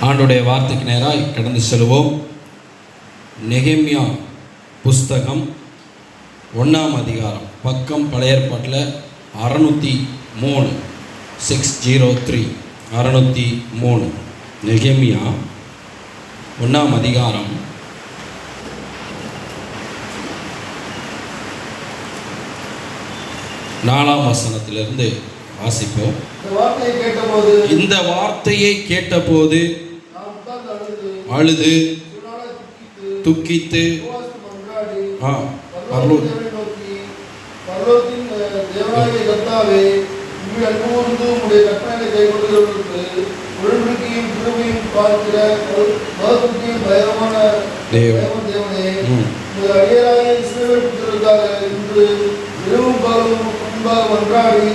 ஆண்டுடைய வார்த்தைக்கு நேராக கடந்து செல்வோம். நெகேமியா புஸ்தகம் ஒன்றாம் அதிகாரம். பக்கம் பழைய ஏற்பாட்டில் அறநூற்றி மூணு. சிக்ஸ் ஜீரோ த்ரீ அறநூற்றி மூணு. நெகேமியா ஒன்றாம் அதிகாரம். நாலாம் வசனத்திலிருந்து வாசிப்போம். இந்த வார்த்தையை கேட்டபோது இந்த வார்த்தையை கேட்டபோது நான் உட்கார்ந்து அழுது துக்கித்து ஆ பரலோ தேவனை அடியராகிய இஸ்ரவேல் புத்திரருக்காக இன்று இரவும் பகலும் முன்பாக மன்றாடி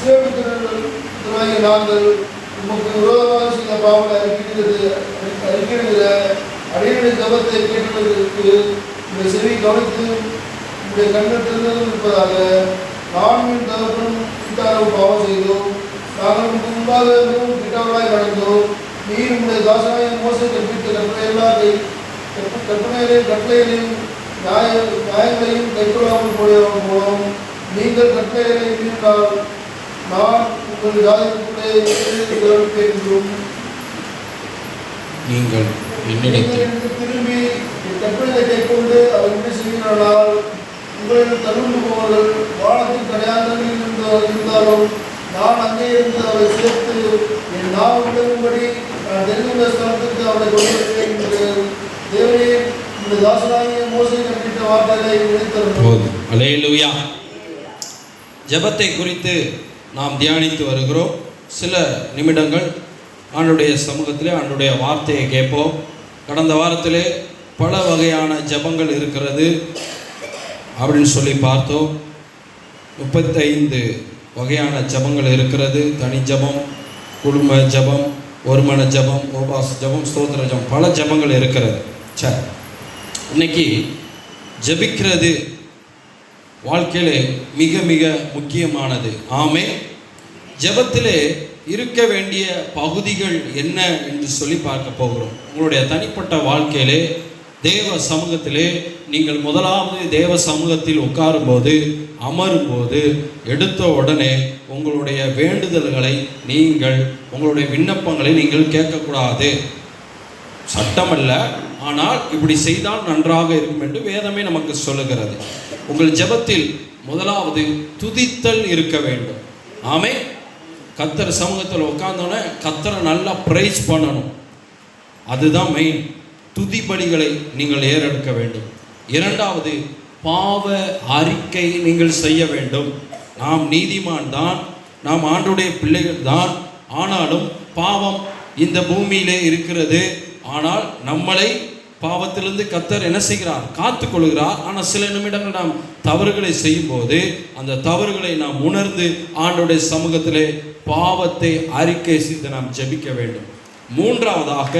இஸ்ரவேல் நாங்கள் உமக்கு விரோதமாக சில பாவங்களை அறிக்கிறது அறிக்கையிடுகிற அடியனுடைய ஜபத்தை கேட்டதற்கு இந்த செவி கவனித்து இந்த கண்கள் திறந்ததும் இருப்பதாக நான்கின் என் தகப்பனும் வீட்டாரும் பாவம் செய்தோம் நாங்கள் உமக்கு முன்பாக மிகவும் கிட்டவர்களாய் நடந்தோம் நீர் உங்களுடைய தாசனாய மோசம் கற்பித்த கற்பனையெல்லாம் கற்பனைகளையும் கட்டளைகளையும் நியாய நியாயங்களையும் கைக்கொள்ளாமல் போயவன் மூலம் நீங்கள் கட்டளைகளை மீறினால் நான் உங்கள் ஜாதிக்குள்ளே கவனிப்பேன் நீங்கள் என்னிடத்தில் திரும்பி என் கற்பனைகளை கைக்கொண்டு அவர் என்ன செய்கிறானால் உங்களிடம் தள்ளுண்டு போவர்கள் வானத்தின் இருந்த இருந்தாலும் நான் அங்கே இருந்து அவரை சேர்த்து என் நாம் விளங்கும்படி நான் தெரிந்துள்ள ஸ்தலத்திற்கு அவரை கொண்டு வருவேன் என்று தேவனே இந்த தாசனாகிய மோசை கற்பித்த வார்த்தைகளை அலேலுயா ஜெபத்தை குறித்து நாம் தியானித்து வருகிறோம். சில நிமிடங்கள் ஆண்டுடைய சமூகத்திலே ஆண்டுடைய வார்த்தையை கேட்போம். கடந்த வாரத்திலே பல வகையான ஜெபங்கள் இருக்கிறது அப்படின்னு சொல்லி பார்த்தோம். முப்பத்தைந்து வகையான ஜெபங்கள் இருக்கிறது. தனி ஜெபம் குடும்ப ஜெபம் ஒருமன ஜெபம் உபாச ஜெபம் ஸ்தோத்திர ஜெபம் பல ஜெபங்கள் இருக்கிறது. சரி. இன்னைக்கு ஜெபிக்கிறது வாழ்க்கையிலே மிக மிக முக்கியமானது. ஆமே ஜபத்திலே இருக்க வேண்டிய பகுதிகள் என்ன என்று சொல்லி பார்க்க போகிறோம். உங்களுடைய தனிப்பட்ட வாழ்க்கையிலே தேவ சமூகத்திலே நீங்கள் முதலாவது தேவ சமூகத்தில் உட்காரும்போது அமரும்போது எடுத்த உடனே உங்களுடைய வேண்டுதல்களை நீங்கள் உங்களுடைய விண்ணப்பங்களை நீங்கள் கேட்கக்கூடாது. சட்டமல்ல. ஆனால் இப்படி செய்தால் நன்றாக இருக்கும் என்று வேதமே நமக்கு சொல்லுகிறது. உங்கள் ஜெபத்தில் முதலாவது துதித்தல் இருக்க வேண்டும். ஆமே கத்தர் சமூகத்தில் உட்கார்ந்தோன்னே கத்தரை நல்லா ப்ரைஸ் பண்ணணும். அதுதான் மெயின் துதிபலிகளை நீங்கள் ஏறெடுக்க வேண்டும். இரண்டாவது பாவ அறிக்கை நீங்கள் செய்ய வேண்டும். நாம் நீதிமான் தான் நாம் ஆண்டுடைய பிள்ளைகள் தான். ஆனாலும் பாவம் இந்த பூமியிலே இருக்கிறது. ஆனால் நம்மளை பாவத்திலிருந்து கத்தர் என்ன செய்கிறார்? காத்து கொள்கிறார் ஆனால் சில நிமிடங்கள் நாம் தவறுகளை செய்யும்போது அந்த தவறுகளை நாம் உணர்ந்து ஆண்டுடைய சமூகத்திலே பாவத்தை அறிக்கை செய்து நாம் ஜெபிக்க வேண்டும். மூன்றாவதாக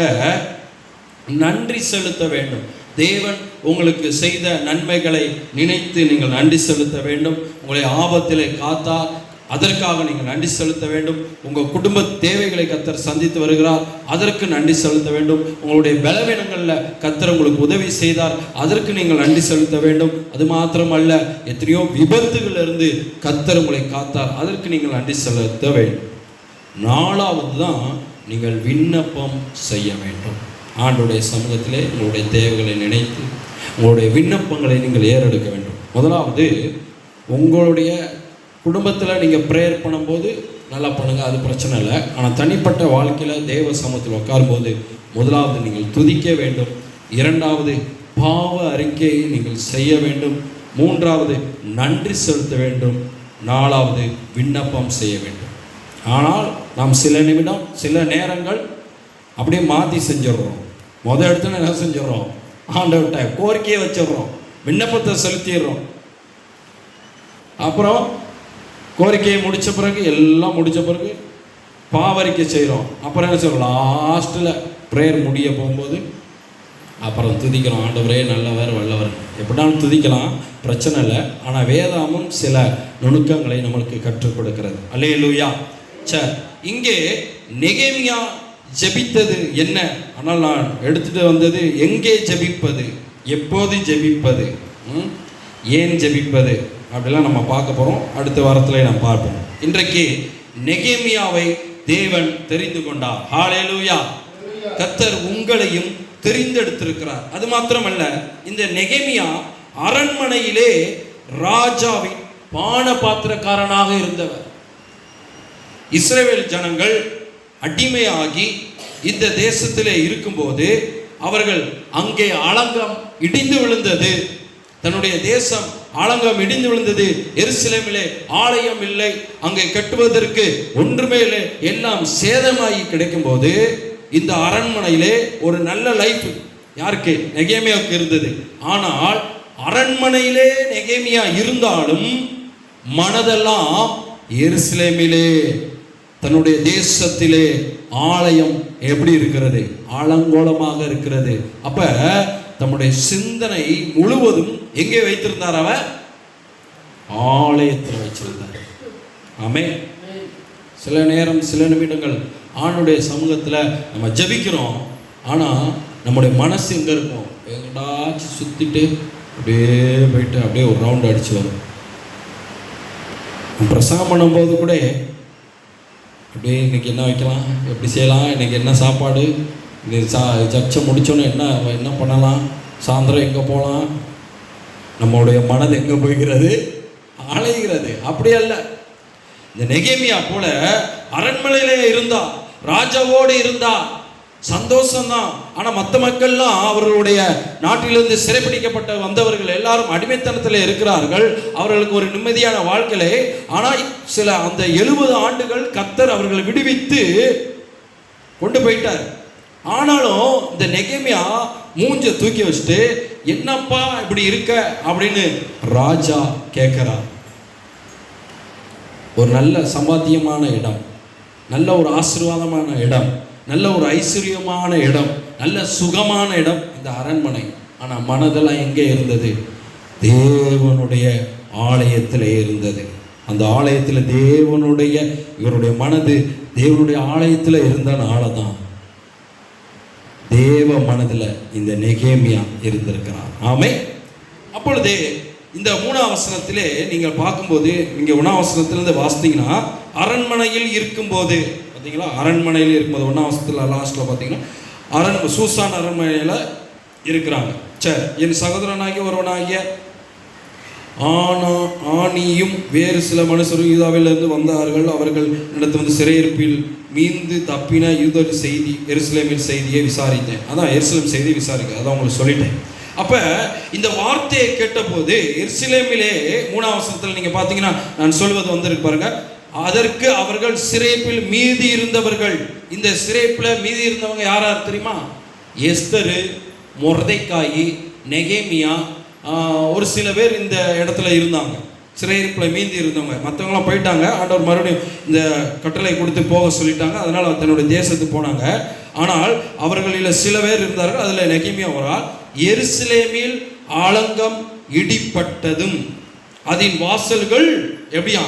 நன்றி செலுத்த வேண்டும். தேவன் உங்களுக்கு செய்த நன்மைகளை நினைத்து நீங்கள் நன்றி செலுத்த வேண்டும். உங்களை ஆபத்திலே காத்தார். அதற்காக நீங்கள் நன்றி செலுத்த வேண்டும். உங்கள் குடும்ப தேவைகளை கத்தர் சந்தித்து வருகிறார். அதற்கு நன்றி செலுத்த வேண்டும். உங்களுடைய பலவீனங்களில் கத்தர் உங்களுக்கு உதவி செய்தார். அதற்கு நீங்கள் நன்றி செலுத்த வேண்டும். அது மாத்திரமல்ல எத்தனையோ விபத்துகளிலிருந்து கத்தர் உங்களை காத்தார். அதற்கு நீங்கள் நன்றி செலுத்த வேண்டும். நாலாவது தான் நீங்கள் விண்ணப்பம் செய்ய வேண்டும். ஆண்டுடைய சமூகத்திலே உங்களுடைய தேவைகளை நினைத்து உங்களுடைய விண்ணப்பங்களை நீங்கள் ஏறெடுக்க வேண்டும். முதலாவது உங்களுடைய குடும்பத்தில் நீங்கள் ப்ரேயர் பண்ணும்போது நல்லா பண்ணுங்கள் அது பிரச்சனை இல்லை. ஆனால் தனிப்பட்ட வாழ்க்கையில் தேவ சமூகத்தில் உட்காரும்போது முதலாவது நீங்கள் துதிக்க வேண்டும். இரண்டாவது பாவ அறிக்கையை நீங்கள் செய்ய வேண்டும். மூன்றாவது நன்றி செலுத்த வேண்டும். நாலாவது விண்ணப்பம் செய்ய வேண்டும். ஆனால் நாம் சில நிமிடம் சில நேரங்கள் அப்படியே மாற்றி செஞ்சிடுறோம். முத இடத்துல என்ன செஞ்சிடறோம்? ஆண்டவர்கிட்ட கோரிக்கையை வச்சிடுறோம். விண்ணப்பத்தை செலுத்திடுறோம். அப்புறம் கோரிக்கையை முடித்த பிறகு எல்லாம் முடித்த பிறகு பாவரிக்கை செய்கிறோம் அப்புறம் என்ன செய்வோம்? லாஸ்ட்டில் ப்ரேயர் முடிய போகும்போது அப்புறம் துதிக்கிறோம். ஆண்டவரே நல்லவர் வல்லவர். எப்படினாலும் துதிக்கலாம் பிரச்சனை இல்லை. ஆனால் வேதாமும் சில நுணுக்கங்களை நம்மளுக்கு கற்றுக் கொடுக்கிறது. அல்லே லூயா சார் இங்கே நெகேமியா ஜெபித்தது என்ன? ஆனால் நான் எடுத்துகிட்டு வந்தது எங்கே ஜெபிப்பது? எப்போது ஜெபிப்பது? ம்? ஏன் ஜெபிப்பது? அப்படிலாம் நம்ம பார்க்க போகிறோம் அடுத்த வாரத்தில் நாம் பார்ப்போம். இன்றைக்கு நெகேமியாவை தேவன் தெரிந்து கொண்டார். ஹாலேலூயா கத்தர் உங்களையும் தெரிந்தெடுத்திருக்கிறார். அது மாத்திரமல்ல இந்த நெகேமியா அரண்மனையிலே ராஜாவின் பான பாத்திரக்காரனாக இருந்தவர். இஸ்ரேல் ஜனங்கள் அடிமையாகி இந்த தேசத்திலே இருக்கும்போது அவர்கள் அங்கே அலங்கம் இடிந்து விழுந்தது. தன்னுடைய தேசம் ஆலங்கம் இடிந்து விழுந்தது. எருசலேமிலே ஆலயம் இல்லை. அங்கே கட்டுவதற்கு ஒன்றுமே இல்லை எல்லாம் சேதமாகி கிடைக்கும்போது இந்த அரண்மனையிலே ஒரு நல்ல லைஃப் யாருக்கு? நெகேமியாவுக்கு இருந்தது. ஆனால் அரண்மனையிலே நெகேமியா இருந்தாலும் மனதெல்லாம் எருசலேமிலே தன்னுடைய தேசத்திலே ஆலயம் எப்படி இருக்கிறது? ஆலங்கோலமாக இருக்கிறது. அப்ப தம்முடைய சிந்தனை முழுவதும் எங்கே வைத்திருந்தார் அவர்? ஆலயத்தில் வச்சிருந்தார் ஆமே சில நேரம் சில நிமிடங்கள் ஆணுடைய சமூகத்தில் நம்ம ஜெபிக்கிறோம். ஆனால் நம்முடைய மனசு எங்கே இருக்கும்? எங்கடாச்சும் சுற்றிட்டு அப்படியே போயிட்டு அப்படியே ஒரு ரவுண்ட் அடிச்சு வரும். பிரசங்கம் பண்ணும்போது கூட அப்படியே இன்னைக்கு என்ன வைக்கலாம்? எப்படி செய்யலாம்? இன்னைக்கு என்ன சாப்பாடு? இது சா சர்ச்சை முடிச்சோன்னே என்ன என்ன பண்ணலாம்? சாயந்தரம் எங்கே போகலாம் நம்மளுடைய மனது எங்கே போய்கிறது? அலைகிறது அப்படி அல்ல. இந்த நெகேமியா போல அரண்மனையிலே இருந்தா ராஜாவோடு இருந்தா சந்தோஷம்தான். ஆனால் மற்ற மக்கள்லாம் அவர்களுடைய நாட்டிலிருந்து சிறைப்பிடிக்கப்பட்ட வந்தவர்கள் எல்லாரும் அடிமைத்தனத்தில் இருக்கிறார்கள். அவர்களுக்கு ஒரு நிம்மதியான வாழ்க்கையிலே. ஆனால் சில அந்த எழுபது ஆண்டுகள் கத்தர் அவர்களை விடுவித்து கொண்டு போயிட்டார். ஆனாலும் இந்த நெகமியா மூஞ்ச தூக்கி வச்சுட்டு என்னப்பா இப்படி இருக்க? அப்படின்னு ராஜா கேட்குறா ஒரு நல்ல சம்பாத்தியமான இடம் நல்ல ஒரு ஆசீர்வாதமான இடம் நல்ல ஒரு ஐஸ்வர்யமான இடம் நல்ல சுகமான இடம் இந்த அரண்மனை. ஆனால் மனதெல்லாம் எங்கே இருந்தது? தேவனுடைய ஆலயத்தில் இருந்தது. அந்த ஆலயத்தில் தேவனுடைய இவருடைய மனது தேவனுடைய ஆலயத்தில் இருந்தனால தான் தேவ மனதில் இந்த நெகேமியா இருந்திருக்கிறார். ஆமை அப்பொழுது இந்த மூணாவசனத்திலே நீங்கள் பார்க்கும்போது நீங்கள் உணாவசனத்திலேருந்து வாசித்தீங்கன்னா அரண்மனையில் இருக்கும்போது பார்த்தீங்களா? அரண்மனையில் இருக்கும்போது ஒன்றாம் லாஸ்ட்டில் பார்த்தீங்கன்னா அரண் சூசான் அரண்மனையில் இருக்கிறாங்க. சரி என் சகோதரனாகிய ஒருவனாகிய ஆனா ஆணியும் வேறு சில மனுஷரும் யூதாவிலிருந்து வந்தார்கள். அவர்கள் இடத்து வந்து சிறையிருப்பில் மீந்து தப்பின யூதர் செய்தி எருசலேமின் செய்தியை விசாரித்தேன். அதான் எருசலேம் செய்தி விசாரிக்க அதான் உங்களுக்கு சொல்லிட்டேன். அப்போ இந்த வார்த்தையை கேட்டபோது எருசலேமிலே மூணாம் வசனத்தில் பார்த்தீங்கன்னா நான் சொல்வது வந்திருக்கு பாருங்க. அதற்கு அவர்கள் சிறைப்பில் மீதி இருந்தவர்கள் இந்த சிறைப்பில் மீதி இருந்தவங்க யாரார் தெரியுமா? எஸ்தரு மொர்தைக்காயி நெகேமியா ஒரு சில பேர் இந்த இடத்துல இருந்தாங்க. சிறையிருப்பில் மீந்தி இருந்தவங்க. மற்றவங்களாம் போயிட்டாங்க. ஆண்டவர் மறுபடியும் இந்த கட்டளை கொடுத்து போக சொல்லிட்டாங்க. அவர் தன்னுடைய தேசத்துக்கு போனாங்க. ஆனால் அவர்களில் சில பேர் இருந்தார்கள். அதில் நெகிமியா ஒரு ஆள். எருசலேமில் ஆலங்கம் இடிப்பட்டதும் அதன் வாசல்கள் எப்படியா?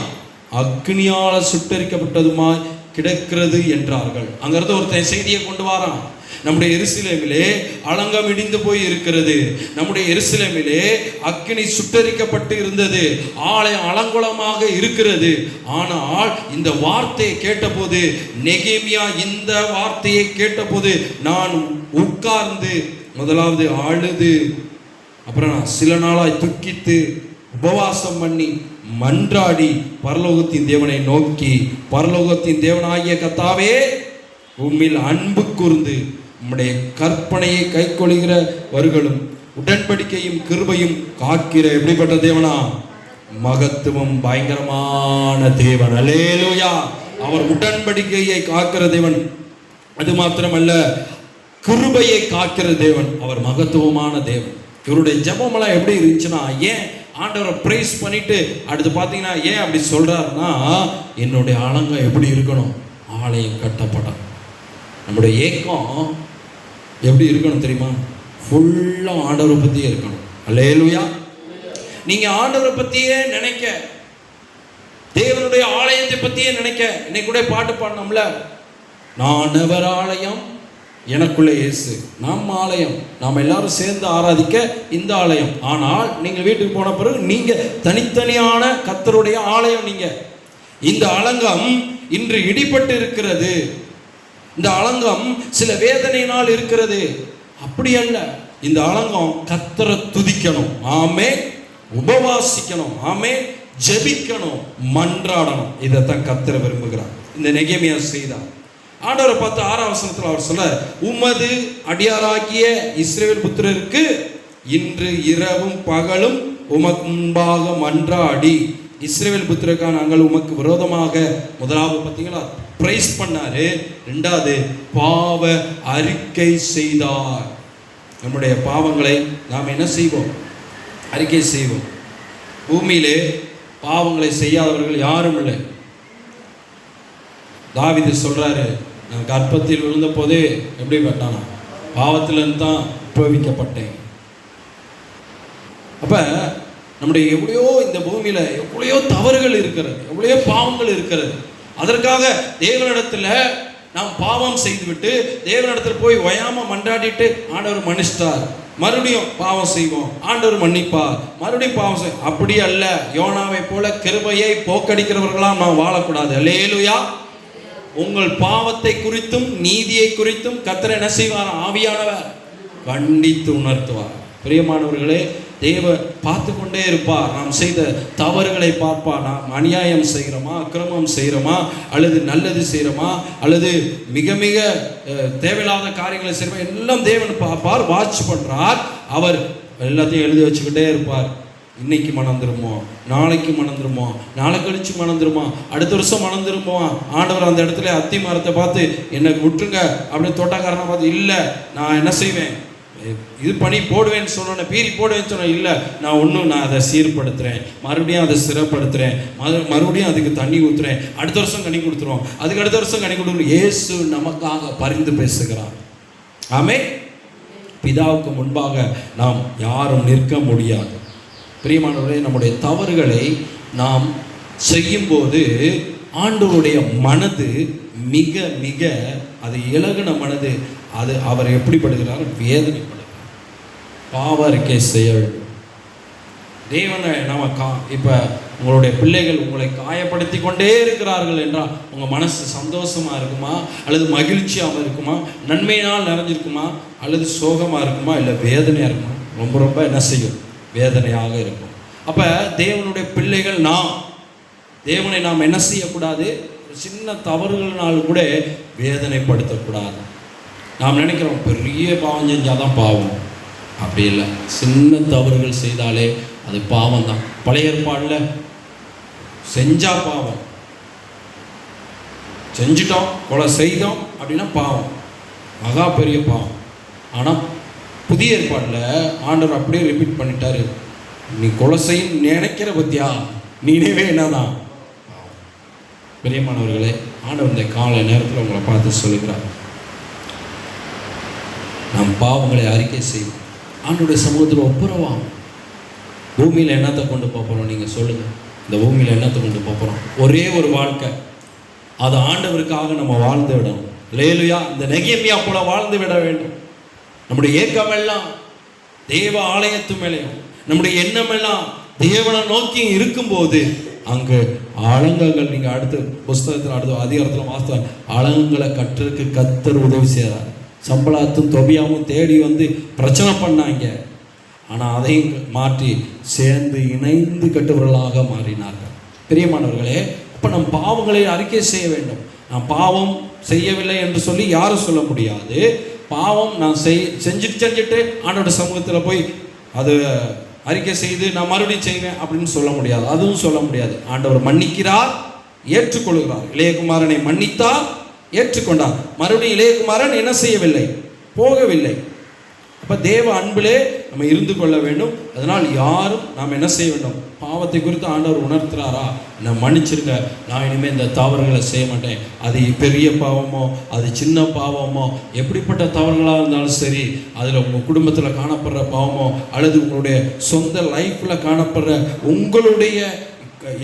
அக்னியால் சுட்டரிக்கப்பட்டதுமாய் கிடக்கிறது என்றார்கள். அங்கிருந்து ஒருத்தன் செய்தியை கொண்டு வாரான். நம்முடைய எருசலேமிலே அலங்கம் இடிந்து போய் இருக்கிறது. நம்முடைய எருசலேமிலே அக்னி சுட்டரிக்கப்பட்டு இருந்தது. ஆலயம் அலங்குளமாக இருக்கிறது. ஆனால் இந்த வார்த்தையை கேட்டபோது நெகேமியா இந்த வார்த்தையை கேட்டபோது நான் உட்கார்ந்து முதலாவது அழுது அப்புறம் நான் சில நாளாய் துக்கித்து உபவாசம் பண்ணி மன்றாடி பரலோகத்தின் தேவனை நோக்கி பரலோகத்தின் தேவனாகிய கத்தாவே உம்மில் அன்பு கூர்ந்து உம்முடைய கற்பனையை கைக்கொள்கிறவர்களும் உடன்படிக்கையும் கிருபையும் காக்கிற எப்படிப்பட்ட தேவனா? மகத்துவம் பயங்கரமான தேவன். அல்லேலூயா. அவர் உடன்படிக்கையை காக்கிற தேவன். அது மாத்திரமல்ல கிருபையை காக்கிற தேவன். அவர் மகத்துவமான தேவன். இவருடைய ஜபமெல்லாம் எப்படி இருந்துச்சுன்னா ஏன் ஆண்டவரை ப்ரைஸ் பண்ணிட்டு அடுத்து பார்த்தீங்கன்னா ஏன் அப்படி சொல்கிறாருன்னா என்னுடைய ஆலங்கம் எப்படி இருக்கணும்? ஆலயம் கட்டப்படும் நம்முடைய ஏக்கம் எப்படி இருக்கணும் தெரியுமா? ஃபுல்லாக ஆண்டவரை பற்றியே இருக்கணும். அல்லேலுயா நீங்கள் ஆண்டவரை பற்றியே நினைக்க தேவனுடைய ஆலயத்தை பற்றியே நினைக்க இன்னைக்கு கூட பாட்டு பாடினோம்ல நான் ஆலயம் எனக்குள்ளே இயேசு. நம் ஆலயம். நாம் எல்லாரும் சேர்ந்து ஆராதிக்க இந்த ஆலயம். ஆனால் நீங்கள் வீட்டுக்கு போன பிறகு நீங்கள் தனித்தனியான கத்தருடைய ஆலயம் நீங்கள் இந்த அலங்கம் இன்று இடிபட்டு இருக்கிறது. இந்த அலங்கம் சில வேதனையினால் இருக்கிறது. அப்படி அல்ல. இந்த அலங்கம் கத்தரை துதிக்கணும். ஆமே. உபவாசிக்கணும். ஆமே. ஜெபிக்கணும். மன்றாடணும். இதைத்தான் கத்தரை விரும்புகிறார். இந்த நெகேமியா செய்தான் ஆண்டவரை பார்த்து ஆறாம் வசனத்தில் அவர் சொல்ல உமது அடியாராகிய இஸ்ரேல் புத்திரருக்கு இன்று இரவும் பகலும் உமக்கு முன்பாக மன்றாடி. இஸ்ரேல் புத்திரக்கா நாங்கள் உமக்கு விரோதமாக முதலாவது பார்த்தீங்களா? பிரைஸ் பண்ணாரு. ரெண்டாவது பாவ அறிக்கை செய்தார். நம்முடைய பாவங்களை நாம் என்ன செய்வோம்? அறிக்கை செய்வோம். பூமியிலே பாவங்களை செய்யாதவர்கள் யாரும் இல்லை. தாவிது சொல்கிறாரு நான் கர்ப்பத்தில் விழுந்த போதே எப்படி பட்டானா பாவத்திலிருந்து தான் உபயோகிக்கப்பட்டேன். அப்போ நம்முடைய எவ்வளையோ இந்த பூமியில் எவ்வளையோ தவறுகள் இருக்கிறது எவ்வளையோ பாவங்கள் இருக்கிறது. அதற்காக தேவனிடத்தில் நாம் பாவம் செய்துவிட்டு தேவனிடத்தில் போய் ஒயாமல் மன்றாடிட்டு ஆண்டவர் மன்னிச்சிட்டார். மறுபடியும் பாவம் செய்வோம் ஆண்டவர் மன்னிப்பார். மறுபடியும் பாவம் செய் அப்படி அல்ல. யோனாவை போல கிருபையை போக்கடிக்கிறவர்களாம் நாம் வாழக்கூடாது. லேலுயா உங்கள் பாவத்தை குறித்தும் நீதியை குறித்தும் கத்தரை என்ன செய்வார்? ஆவியானவர் கண்டித்து உணர்த்துவார். பிரியமானவர்களே தேவ பார்த்து கொண்டே இருப்பார் நாம் செய்த தவறுகளை பார்ப்பார் நாம் அநியாயம் செய்கிறோமா? அக்கிரமம் செய்கிறோமா? அல்லது நல்லது செய்கிறோமா? அல்லது மிக மிக தேவையில்லாத காரியங்களை செய்கிறோமா? எல்லாம் தேவன் பார்ப்பார் வாட்ச் பண்ணுறார் அவர் எல்லாத்தையும் எழுதி வச்சுக்கிட்டே இருப்பார். இன்னைக்கு மணந்துருமோ நாளைக்கு மணந்துருமோ நாளை கழிச்சு மணந்துருமா அடுத்த வருஷம் மணந்துருமோ ஆண்டவர் அந்த இடத்துல அத்தி மரத்தை பார்த்து என்னை விட்டுருங்க. அப்படின்னு தோட்டக்காரனை பார்த்து இல்லை நான் என்ன செய்வேன்? இது பண்ணி போடுவேன்னு சொன்னோன்னே பீரி போடுவேன்னு சொன்னேன் இல்லை நான் ஒன்றும் நான் அதை சீர்படுத்துகிறேன் மறுபடியும் அதை சிறப்படுத்துகிறேன் மறு மறுபடியும் அதுக்கு தண்ணி ஊற்றுறேன் அடுத்த வருஷம் கனி கொடுத்துருவோம். அதுக்கு அடுத்த வருஷம் கனி கொடுக்கணும் இயேசு நமக்காக பரிந்து பேசுகிறார். ஆமே பிதாவுக்கு முன்பாக நாம் யாரும் நிற்க முடியாது. பிரியமானவர்களே நம்முடைய தவறுகளை நாம் செய்யும்போது ஆண்டவருடைய மனது மிக மிக அது இலகுன மனது அது அவர் எப்படிப்படுகிறார்? வேதனைப்படுகிறார். பாவ அறிக்கை செயல் தேவனை நம்ம கா இப்போ உங்களுடைய பிள்ளைகள் உங்களை காயப்படுத்தி கொண்டே இருக்கிறார்கள் என்றால் உங்கள் மனசு சந்தோஷமாக இருக்குமா? அல்லது மகிழ்ச்சியாக இருக்குமா? நன்மையினால் நிறைஞ்சிருக்குமா? அல்லது சோகமாக இருக்குமா? இல்லை வேதனையாக இருக்குமா? ரொம்ப ரொம்ப என்ன செய்யும்? வேதனையாக இருக்கும். அப்போ தேவனுடைய பிள்ளைகள் நாம் தேவனை நாம் என்ன செய்யக்கூடாது? சின்ன தவறுகள்னாலும் கூட வேதனைப்படுத்தக்கூடாது. நாம் நினைக்கிறோம் பெரிய பாவம் செஞ்சால் தான் பாவம். அப்படி இல்லை. சின்ன தவறுகள் செய்தாலே அது பாவம் தான் பழைய ஏற்பாடில் செஞ்சா பாவம். செஞ்சிட்டோம் கொலை செய்தோம் அப்படின்னா பாவம். மகா பெரிய பாவம். ஆனால் புதிய ஏற்பாட்டில் ஆண்டவர் அப்படியே ரிப்பீட் பண்ணிட்டாரு. நீ கொலை நினைக்கிற பத்தியா? நீனவே என்னதான்? பிரியமானவர்களே ஆண்டவர் இந்த காலை நேரத்தில் உங்களை பார்த்து சொல்லுகிறார் நம் பாவங்களை அறிக்கை செய்வோம். ஆண்டுடைய சமூகத்தில் ஒப்புரவாகும் பூமியில் என்னத்தை கொண்டு போகிறோம் நீங்கள் சொல்லுங்கள் இந்த பூமியில் என்னத்தை கொண்டு போகிறோம் ஒரே ஒரு வாழ்க்கை. அது ஆண்டவருக்காக நம்ம வாழ்ந்து விடணும். லேலுயா இந்த நெகேமியா போல வாழ்ந்து விட வேண்டும். நம்முடைய ஏக்கமெல்லாம் தேவ ஆலயத்து மேலேயும் நம்முடைய எண்ணமெல்லாம் தேவனை நோக்கி இருக்கும்போது அங்கு அலங்கங்கள் நீங்கள் அடுத்த புஸ்தகத்தில் அடுத்த அதிகாரத்தில் வாஸ்தவ அலங்கங்களை கற்றுக்கு கத்தர் உதவி செய்கிறார் சம்பளாத்தும் தொபியாவும் தேடி வந்து பிரச்சனை பண்ணாங்க. ஆனால் அதையும் மாற்றி சேர்ந்து இணைந்து கட்டுவர்களாக மாறினார்கள். பிரியமானவர்களே இப்போ நம் பாவங்களை அறிக்கை செய்ய வேண்டும். நான் பாவம் செய்யவில்லை என்று சொல்லி யாரும் சொல்ல முடியாது. பாவம் நான் செய் செஞ்சுட்டு செஞ்சுட்டு ஆண்டோட சமூகத்தில் போய் அது அறிக்கை செய்து நான் மறுபடியும் செய்வேன் அப்படின்னு சொல்ல முடியாது. அதுவும் சொல்ல முடியாது. ஆண்டவர் மன்னிக்கிறார் ஏற்றுக்கொள்கிறார். இளையகுமாரனை மன்னித்தார் ஏற்றுக்கொண்டார். மறுபடியும் இளையகுமாரன் என்ன செய்யவில்லை? போகவில்லை. அப்போ தேவ அன்பிலே நம்ம இருந்து கொள்ள வேண்டும். அதனால் யாரும் நாம் என்ன செய்ய வேண்டும்? பாவத்தை குறித்து ஆண்டவர் உணர்த்துறாரா? என்னை மன்னிச்சிருங்க. நான் இனிமேல் இந்த தவறுகளை செய்ய மாட்டேன். அது பெரிய பாவமோ அது சின்ன பாவமோ எப்படிப்பட்ட தவறுகளாக இருந்தாலும் சரி அதில் உங்கள் குடும்பத்தில் காணப்படுற பாவமோ அல்லது உங்களுடைய சொந்த லைஃப்பில் காணப்படுற உங்களுடைய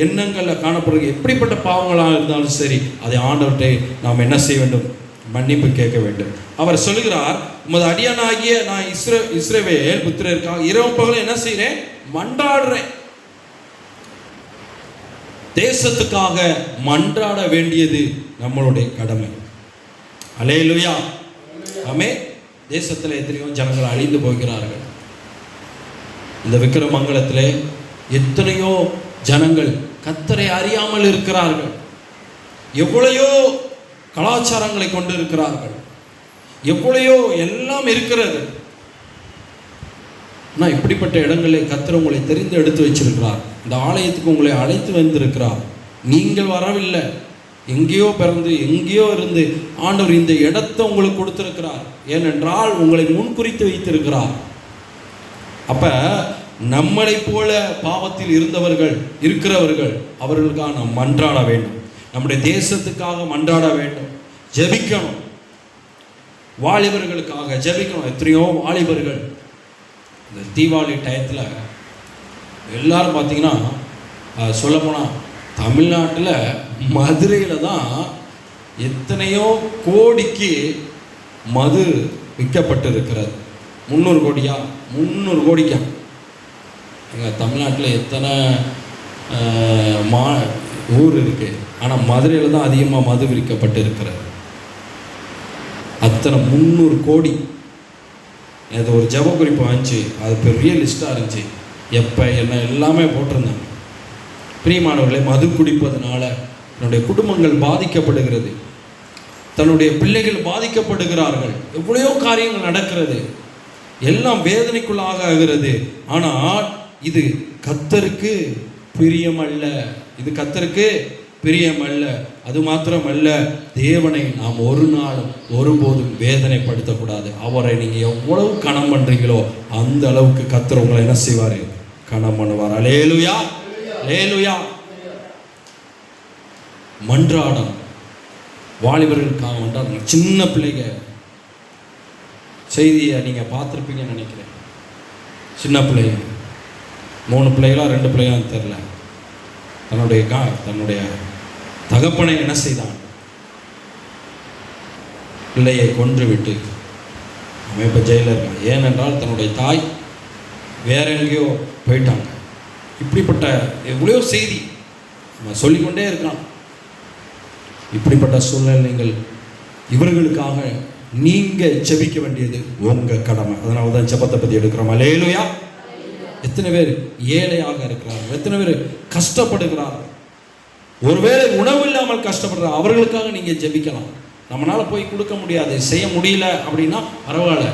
எண்ணங்களில் காணப்படுற எப்படிப்பட்ட பாவங்களாக இருந்தாலும் சரி அதை ஆண்டவர்கிட்ட நாம் என்ன செய்ய வேண்டும்? மன்னிப்பு கேட்க வேண்டும். அவர் சொல்லுகிறார் உமது அடியானாகிய நான் இஸ்ரோ இஸ்ரவேல் புத்திரருக்காக இரவு பகலும் என்ன செய்கிறேன்? மன்றாடுறேன். தேசத்துக்காக மன்றாட வேண்டியது நம்மளுடைய கடமை. அலேலுயா. ஆமே தேசத்தில் எத்தனையோ ஜனங்கள் அழிந்து போகிறார்கள். இந்த விக்கிரமங்கலத்திலே எத்தனையோ ஜனங்கள் கத்தரை அறியாமல் இருக்கிறார்கள். எவ்வளையோ கலாச்சாரங்களை கொண்டு இருக்கிறார்கள் எவ்வளையோ எல்லாம் இருக்கிறது. ஆனால் இப்படிப்பட்ட இடங்களில் கத்தர் உங்களை தெரிந்து எடுத்து வச்சிருக்கிறார். இந்த ஆலயத்துக்கு உங்களை அழைத்து வந்திருக்கிறார். நீங்கள் வரவில்லை. எங்கேயோ பிறந்து எங்கேயோ இருந்து ஆண்டவர் இந்த இடத்தை உங்களுக்கு கொடுத்திருக்கிறார். ஏனென்றால் உங்களை முன்குறித்து வைத்திருக்கிறார். அப்ப நம்மளைப் போல பாவத்தில் இருந்தவர்கள் இருக்கிறவர்கள் அவர்களுக்காக நாம் மன்றாட வேண்டும். நம்முடைய தேசத்துக்காக மன்றாட வேண்டும். ஜெபிக்கணும். வாலிபர்களுக்காக ஜெபிக்கணும். எத்தனையோ வாலிபர்கள் இந்த தீபாவளி டயத்தில் எல்லாரும் பார்த்தீங்கன்னா சொல்லப்போனால் தமிழ்நாட்டில் மதுரையில் தான் எத்தனையோ கோடிக்கு மது விற்கப்பட்டு இருக்கிறது முந்நூறு கோடியா? முந்நூறு கோடிக்கா? எங்கள் தமிழ்நாட்டில் எத்தனை மா ஊர் இருக்குது ஆனால் மதுரையில் தான் அதிகமாக மது விற்கப்பட்டு இருக்கிறார் அத்தனை முந்நூறு கோடி. அது ஒரு ஜப குறிப்பு வந்துச்சு அது பெரிய லிஸ்ட்டாக இருந்துச்சு. எப்போ என்ன எல்லாமே போட்டிருந்தாங்க. பிரியமானவர்களை மது குடிப்பதனால தன்னுடைய குடும்பங்கள் பாதிக்கப்படுகிறது. தன்னுடைய பிள்ளைகள் பாதிக்கப்படுகிறார்கள். எவ்வளையோ காரியங்கள் நடக்கிறது. எல்லாம் வேதனைக்குள்ளாக ஆகிறது. ஆனால் இது கத்தருக்கு பிரியமல்ல. இது கத்தருக்கு பிரியமல்ல அது மாத்திரமல்ல தேவனை நாம் ஒரு நாளும் ஒருபோதும் வேதனைப்படுத்தக்கூடாது. அவரை நீங்கள் எவ்வளவு கணம் பண்ணுறீங்களோ அந்த அளவுக்கு கத்துற உங்களை என்ன செய்வார்? கணம் பண்ணுவார். அலேலுயா லேலுயா மன்றாடம். வாலிபர்களுக்காக மன்றாடம் சின்ன பிள்ளைங்க. செய்தியை நீங்கள் பார்த்துருப்பீங்கன்னு நினைக்கிறேன். சின்ன பிள்ளைங்க. மூணு பிள்ளைகளா ரெண்டு பிள்ளைகளான்னு தெரில தன்னுடைய கா தன்னுடைய தகப்பனை என்ன செய்தான்? பிள்ளையை கொன்றுவிட்டு அவன் இப்போ ஜெயிலில் இருக்கான். ஏனென்றால் தன்னுடைய தாய் வேற எங்கேயோ போயிட்டாங்க. இப்படிப்பட்ட எவ்வளோ செய்தி அவன் சொல்லிக்கொண்டே இருக்கான் இப்படிப்பட்ட சூழ்நிலைகள் இவர்களுக்காக நீங்கள் ஜெபிக்க வேண்டியது உங்கள் கடமை. அதனால தான் ஜெபத்தை பத்தி எடுக்கிறோம். அலேலுயா எத்தனை பேர் ஏழையாக இருக்கிறார்கள்? எத்தனை பேர் கஷ்டப்படுகிறார்கள்? ஒருவேளை உணவு இல்லாமல் கஷ்டப்படுற அவர்களுக்காக நீங்கள் ஜெபிக்கலாம். நம்மளால போய் கொடுக்க முடியாது. செய்ய முடியல அப்படின்னா பரவாயில்ல.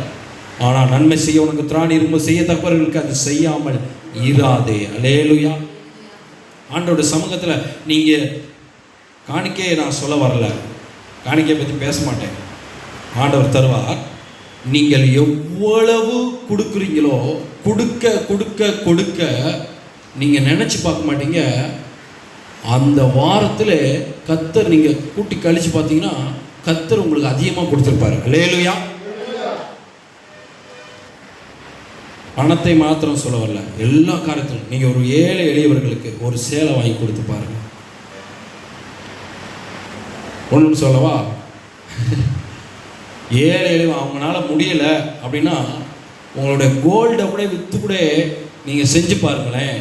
ஆனால் நன்மை செய்ய உனக்கு திராணி இரும்பு செய்யத்தக்கவர்களுக்கு அது செய்யாமல் இராதே. அலேலுயா ஆண்டோட சமூகத்தில் நீங்கள் காணிக்கையை நான் சொல்ல வரல. காணிக்கையை பற்றி பேச மாட்டேன். ஆண்டவர் தருவார். நீங்கள் எவ்வளவு கொடுக்குறீங்களோ கொடுக்க கொடுக்க கொடுக்க நீங்கள் நினச்சி பார்க்க மாட்டீங்க. அந்த வாரத்தில் கத்தர் நீங்கள் கூட்டி கழிச்சு பார்த்தீங்கன்னா கத்தர் உங்களுக்கு அதிகமாக கொடுத்துருப்பாரு. லேலுயா பணத்தை மாத்திரம் சொல்ல வரல. எல்லா காரியத்திலும். நீங்கள் ஒரு ஏழை எளியவர்களுக்கு ஒரு சேலை வாங்கி கொடுத்து பாருங்க. ஒன்று சொல்லவா? ஏழை எளிய அவங்களால முடியல அப்படின்னா உங்களுடைய கோல்டை கூட விற்று கூட நீங்கள் செஞ்சு பாருங்களேன்.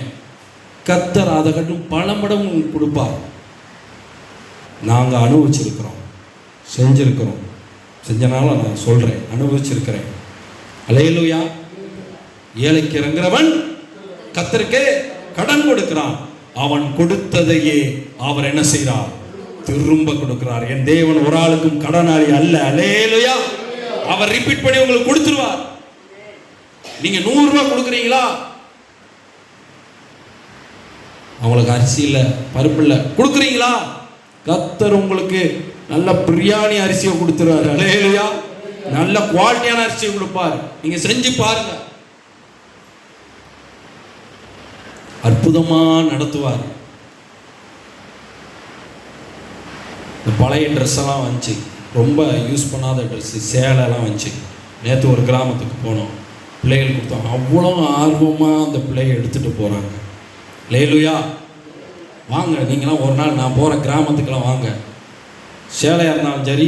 கத்தர் அதை கட்டும் பல மடங்கு கொடுப்பார். நாங்கள் அனுபவிச்சிருக்கிறோம். செஞ்சுருக்கிறோம். செஞ்சனால நான் சொல்கிறேன் அனுபவிச்சிருக்கிறேன். அலையலுயா. ஏழைக்கு இறங்குறவன் கத்தருக்கே கடன் கொடுக்கிறான். அவன் கொடுத்ததையே அவர் என்ன செய்கிறார்? திரும்ப கொடுக்கிறார். என் தேவன் ஒரு ஆளுக்கும் கடனாளி அல்ல. அலேலுயா அவர் ரிப்பீட் பண்ணி உங்களுக்கு கொடுத்துருவார். நீங்க நூறு ரூபாய் கொடுக்குறீங்களா? அவங்களுக்கு அரிசி இல்லை பருப்பு இல்லை கொடுக்குறீங்களா? கத்தர் உங்களுக்கு நல்ல பிரியாணி அரிசியை கொடுத்துருவாரு. அலையிலையா. நல்ல குவாலிட்டியான அரிசியை கொடுப்பார். நீங்க செஞ்சு பாருங்க. அற்புதமா நடத்துவார். இந்த பழைய ட்ரெஸ் எல்லாம் வந்துச்சு. ரொம்ப யூஸ் பண்ணாத ட்ரெஸ்ஸு சேலைலாம் வந்துச்சு. நேற்று ஒரு கிராமத்துக்கு போனோம். பிள்ளைகள் கொடுத்தோம். அவ்வளோ ஆர்வமாக அந்த பிள்ளைய எடுத்துகிட்டு போகிறாங்க லேலுயா வாங்க நீங்களாம் ஒரு நாள் நான் போகிற கிராமத்துக்கெல்லாம் வாங்க. சேலையாக இருந்தாலும் சரி